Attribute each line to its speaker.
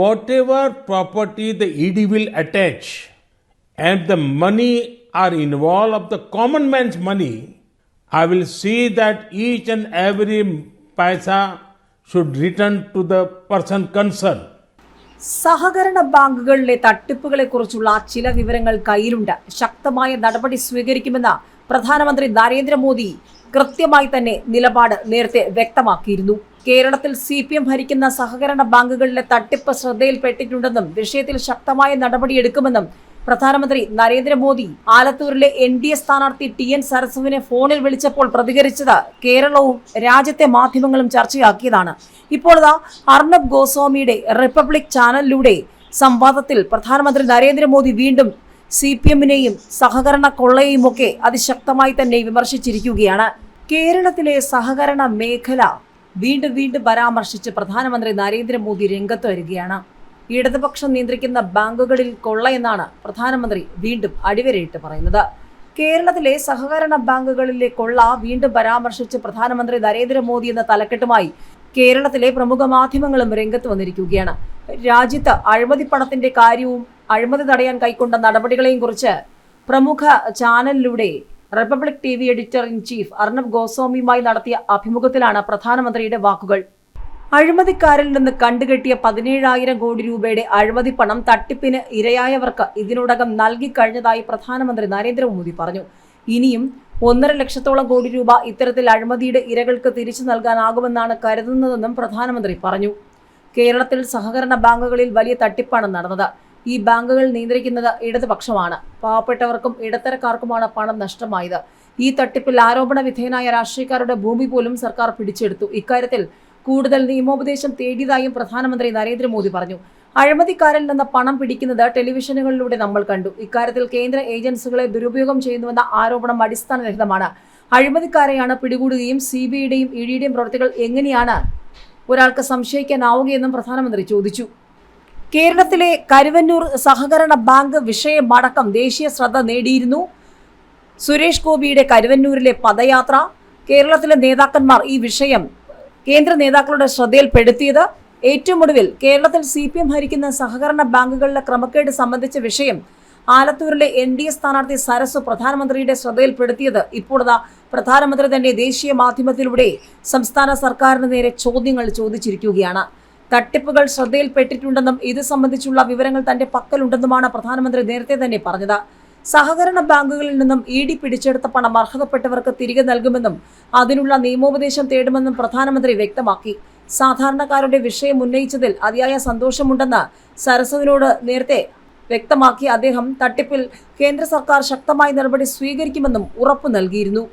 Speaker 1: whatever property the ED will attach and the money are involved of the common man's money, I will see that each and every paisa should return to the person concerned.
Speaker 2: സഹകരണ ബാങ്കുകളിലെ തട്ടിപ്പുകളെക്കുറിച്ചുള്ള ചില വിവരങ്ങൾ കയ്യിലുണ്ട് ശക്തമായ നടപടി സ്വീകരിക്കുമെന്ന് പ്രധാനമന്ത്രി നരേന്ദ്രമോദി കൃത്യമായി തന്നെ നിലപാട് നേരത്തെ വ്യക്തമാക്കിയിരുന്നു കേരളത്തിൽ സി പി എം ഭരിക്കുന്ന സഹകരണ ബാങ്കുകളിലെ തട്ടിപ്പ് ശ്രദ്ധയിൽപ്പെട്ടിട്ടുണ്ടെന്നും വിഷയത്തിൽ ശക്തമായ നടപടിയെടുക്കുമെന്നും പ്രധാനമന്ത്രി നരേന്ദ്രമോദി ആലത്തൂരിലെ എൻ ഡി എ സ്ഥാനാർത്ഥി ടി എൻ സരസുവിനെ ഫോണിൽ വിളിച്ചപ്പോൾ പ്രതികരിച്ചത് കേരളവും രാജ്യത്തെ മാധ്യമങ്ങളും ചർച്ചയാക്കിയതാണ് ഇപ്പോഴതാ അർണബ് ഗോസ്വാമിയുടെ റിപ്പബ്ലിക് ചാനലിലൂടെ സംവാദത്തിൽ പ്രധാനമന്ത്രി നരേന്ദ്രമോദി വീണ്ടും സി പി എമ്മിനെയും സഹകരണ കൊള്ളയെയുമൊക്കെ അതിശക്തമായി തന്നെ വിമർശിച്ചിരിക്കുകയാണ് കേരളത്തിലെ സഹകരണ മേഖല വീണ്ടും വീണ്ടും പരാമർശിച്ച് പ്രധാനമന്ത്രി നരേന്ദ്രമോദി രംഗത്ത് വരികയാണ് ഇടതുപക്ഷം നിയന്ത്രിക്കുന്ന ബാങ്കുകളിൽ കൊള്ളയെന്നാണ് പ്രധാനമന്ത്രി വീണ്ടും അടിവരയിട്ട് പറയുന്നത് കേരളത്തിലെ സഹകരണ ബാങ്കുകളിലെ കൊള്ള വീണ്ടും പരാമർശിച്ച് പ്രധാനമന്ത്രി നരേന്ദ്രമോദി എന്ന തലക്കെട്ടുമായി കേരളത്തിലെ പ്രമുഖ മാധ്യമങ്ങളും രംഗത്ത് വന്നിരിക്കുകയാണ് രാജ്യത്ത് അഴിമതി പണത്തിന്റെ കാര്യവും അഴിമതി തടയാൻ കൈക്കൊണ്ട നടപടികളെയും കുറിച്ച് പ്രമുഖ ചാനലിലൂടെ republic T V editor in chief Arnab ഗോസ്വാമിയുമായി നടത്തിയ അഭിമുഖത്തിലാണ് പ്രധാനമന്ത്രിയുടെ വാക്കുകൾ അഴിമതിക്കാരിൽ നിന്ന് കണ്ടുകെട്ടിയ പതിനേഴായിരം കോടി രൂപയുടെ അഴിമതി പണം തട്ടിപ്പിന് ഇരയായവർക്ക് ഇതിനോടകം നൽകിക്കഴിഞ്ഞതായി പ്രധാനമന്ത്രി നരേന്ദ്രമോദി പറഞ്ഞു ഇനിയും ഒന്നര ലക്ഷത്തോളം കോടി രൂപ ഇത്തരത്തിൽ അഴിമതിയുടെ ഇരകൾക്ക് തിരിച്ചു നൽകാനാകുമെന്നാണ് കരുതുന്നതെന്നും പ്രധാനമന്ത്രി പറഞ്ഞു കേരളത്തിൽ സഹകരണ ബാങ്കുകളിൽ വലിയ തട്ടിപ്പാണ് നടന്നത് ഈ ബാങ്കുകൾ നിയന്ത്രിക്കുന്നത് ഇടതുപക്ഷമാണ് പാവപ്പെട്ടവർക്കും ഇടത്തരക്കാർക്കുമാണ് പണം നഷ്ടമായത് ഈ തട്ടിപ്പിൽ ആരോപണ വിധേയനായ രാഷ്ട്രീയക്കാരുടെ ഭൂമി പോലും സർക്കാർ പിടിച്ചെടുത്തു ഇക്കാര്യത്തിൽ കൂടുതൽ നിയമോപദേശം തേടിയതായും പ്രധാനമന്ത്രി നരേന്ദ്രമോദി പറഞ്ഞു അഴിമതിക്കാരിൽ നിന്ന് പണം പിടിക്കുന്നത് ടെലിവിഷനുകളിലൂടെ നമ്മൾ കണ്ടു ഇക്കാര്യത്തിൽ കേന്ദ്ര ഏജൻസികളെ ദുരുപയോഗം ചെയ്യുന്നുവെന്ന ആരോപണം അടിസ്ഥാനരഹിതമാണ് അഴിമതിക്കാരെയാണ് പിടികൂടുകയും സി ബി ഐയുടെയും ഇ ഡിയുടെയും പ്രവൃത്തികൾ എങ്ങനെയാണ് ഒരാൾക്ക് സംശയിക്കാനാവുകയെന്നും പ്രധാനമന്ത്രി ചോദിച്ചു കേരളത്തിലെ കരുവന്നൂർ സഹകരണ ബാങ്ക് വിഷയമടക്കം ദേശീയ ശ്രദ്ധ നേടിയിരുന്നു സുരേഷ് ഗോപിയുടെ കരുവന്നൂരിലെ പദയാത്ര കേരളത്തിലെ നേതാക്കന്മാർ ഈ വിഷയം കേന്ദ്ര നേതാക്കളുടെ ശ്രദ്ധയിൽപ്പെടുത്തിയത് ഏറ്റവും ഒടുവിൽ കേരളത്തിൽ സി പി എം ഭരിക്കുന്ന സഹകരണ ബാങ്കുകളിലെ ക്രമക്കേട് സംബന്ധിച്ച വിഷയം ആലത്തൂരിലെ എൻ ഡി എ സ്ഥാനാർത്ഥി സരസ് പ്രധാനമന്ത്രിയുടെ ശ്രദ്ധയിൽപ്പെടുത്തിയത് ഇപ്പോഴതാ പ്രധാനമന്ത്രി തന്നെ ദേശീയ മാധ്യമത്തിലൂടെ സംസ്ഥാന സർക്കാരിന് നേരെ ചോദ്യങ്ങൾ ചോദിച്ചിരിക്കുകയാണ് തട്ടിപ്പുകൾ ശ്രദ്ധയിൽപ്പെട്ടിട്ടുണ്ടെന്നും ഇത് സംബന്ധിച്ചുള്ള വിവരങ്ങൾ തന്റെ പക്കലുണ്ടെന്നുമാണ് പ്രധാനമന്ത്രി നേരത്തെ തന്നെ പറഞ്ഞത് സഹകരണ ബാങ്കുകളിൽ നിന്നും ഇ ഡി പിടിച്ചെടുത്ത പണം അർഹതപ്പെട്ടവർക്ക് തിരികെ നൽകുമെന്നും അതിനുള്ള നിയമോപദേശം തേടുമെന്നും പ്രധാനമന്ത്രി വ്യക്തമാക്കി സാധാരണക്കാരുടെ വിഷയം ഉന്നയിച്ചതിൽ അതിയായ സന്തോഷമുണ്ടെന്ന് സരസ്വതിനോട് നേരത്തെ വ്യക്തമാക്കി അദ്ദേഹം തട്ടിപ്പിൽ കേന്ദ്ര സർക്കാർ ശക്തമായ നടപടി സ്വീകരിക്കുമെന്നും ഉറപ്പു നൽകിയിരുന്നു